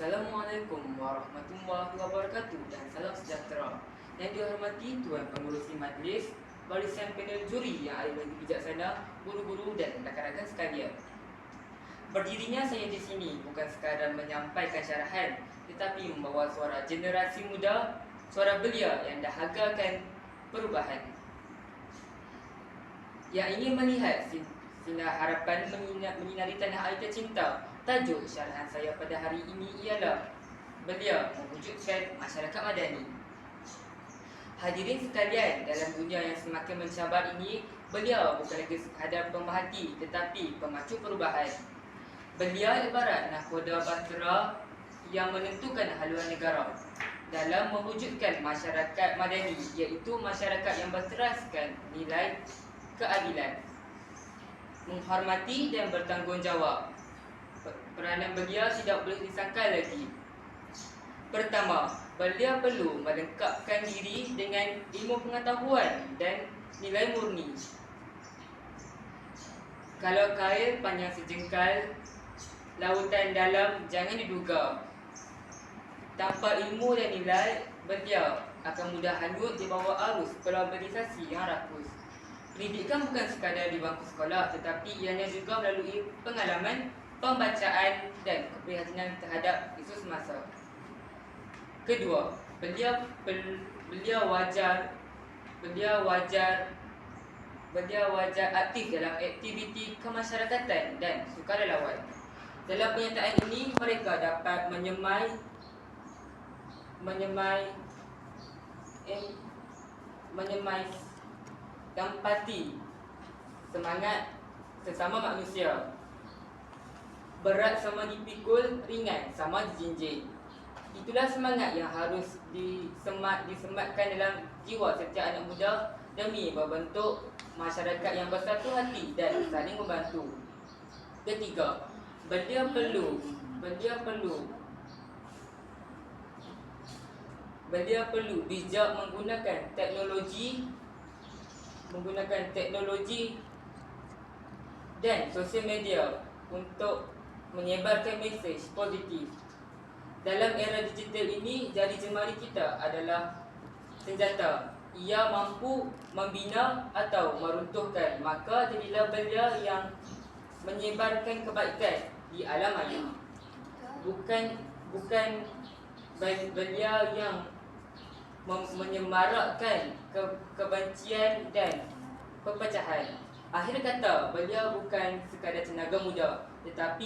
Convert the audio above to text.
Assalamualaikum warahmatullahi wabarakatuh dan salam sejahtera. Yang dihormati Tuan Pengurusi Majlis, barisan panel juri yang ada di bijaksana, guru-guru dan rakan-rakan sekalian. Berdirinya saya di sini bukan sekadar menyampaikan syarahan tetapi membawa suara generasi muda, suara belia yang dahagakan perubahan. Yang ingin melihat sinar harapan menyinari tanah air tercinta Tajuk syarahan saya pada hari ini ialah Belia mewujudkan masyarakat madani. Hadirin sekalian, dalam dunia yang semakin mencabar ini Belia bukan lagi sekadar pemerhati tetapi pemacu perubahan. Belia ibarat nahkoda bahtera yang menentukan haluan negara dalam mewujudkan masyarakat madani iaitu masyarakat yang berteraskan nilai keadilan menghormati dan bertanggungjawab peranan belia tidak boleh disangkal lagi. Pertama, belia perlu melengkapkan diri dengan ilmu pengetahuan dan nilai murni. Kalau kail panjang sejengkal, lautan dalam jangan diduga. Tanpa ilmu dan nilai, belia akan mudah hanyut di bawah arus globalisasi yang rakus. Pendidikan bukan sekadar di bangku sekolah tetapi ianya juga melalui pengalaman pembacaan dan keprihatinan terhadap isu semasa. Kedua, beliau beliau wajar beliau wajar beliau wajar aktif dalam aktiviti kemasyarakatan dan sukarelawan. Dalam pernyataan ini mereka dapat menyemai menyemai eh, menyemai empati semangat sesama manusia berat sama dipikul, ringan sama dijinjing. Itulah semangat yang harus disemat disematkan dalam jiwa setiap anak muda demi membentuk masyarakat yang bersatu hati dan saling membantu. Ketiga, belia perlu, belia perlu Belia perlu bijak menggunakan teknologi menggunakan teknologi dan sosial media untuk menyebarkan mesej positif. Dalam era digital ini, jari jemari kita adalah senjata. Ia mampu membina atau meruntuhkan. Maka jadilah belia yang menyebarkan kebaikan di alam maya. Bukan bukan belia yang menyemarakkan ke, kebencian dan perpecahan. Akhir kata, belia bukan sekadar tenaga muda tetapi